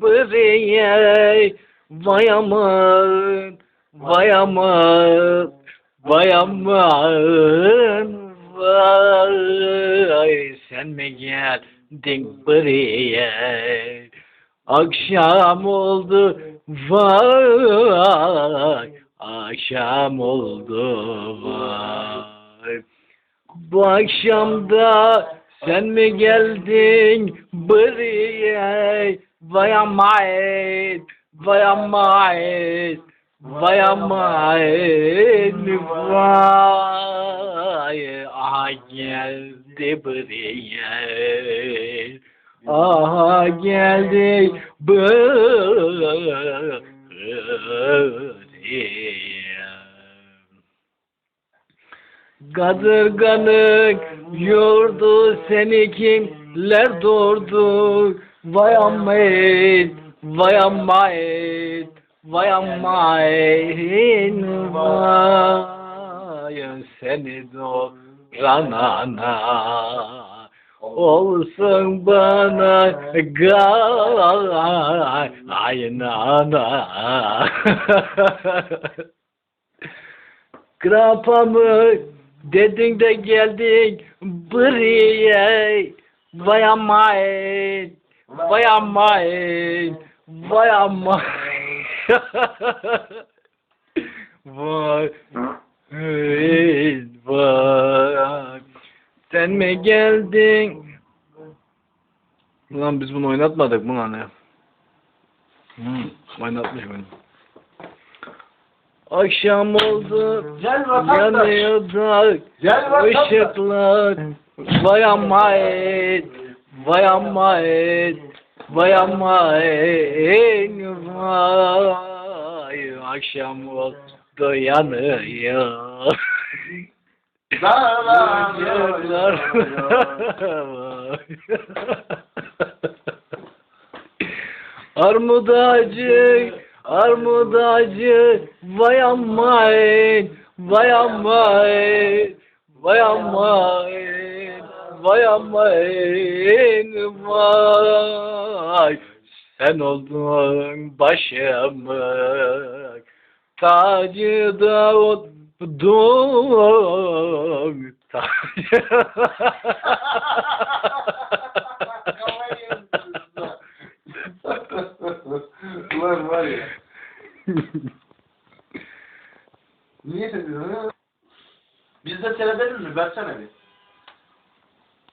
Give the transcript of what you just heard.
buraya vay aman vay aman vay aman vay sen mi geldin buraya? Akşam oldu vay. Akşam oldu vay. Bu akşamda sen mi geldin buraya? Vay aman vay aman vay aman vay aha geldi buraya. Aha geldi buraya Kadırganın yurdu seni kimler doğurdu? Vay amayt, vay amayt, vay amayt Vay seni doğuran ana Olsun bana gay ana Krapamı dedin de geldin buraya Vay amayt, vay amayt, vay amayt Vay, vay Sen mi geldin? Ulan biz bunu oynatmadık mı lan ya? Hmm, oynatmış beni. Akşam oldu, yanıyor da ışıklar. Vay amayt, vay amayt, vay amayt, vay. Akşam oldu yanıyor. Işıklar. Vay. Armut ağacı, vay amayt, vay amayt, vay amayt, vay amayt, vay. Sen oldun başımın tacı da oldun tacı. Ulan var ya. Niye dedin? Biz de seyredelim mi? Versene bir.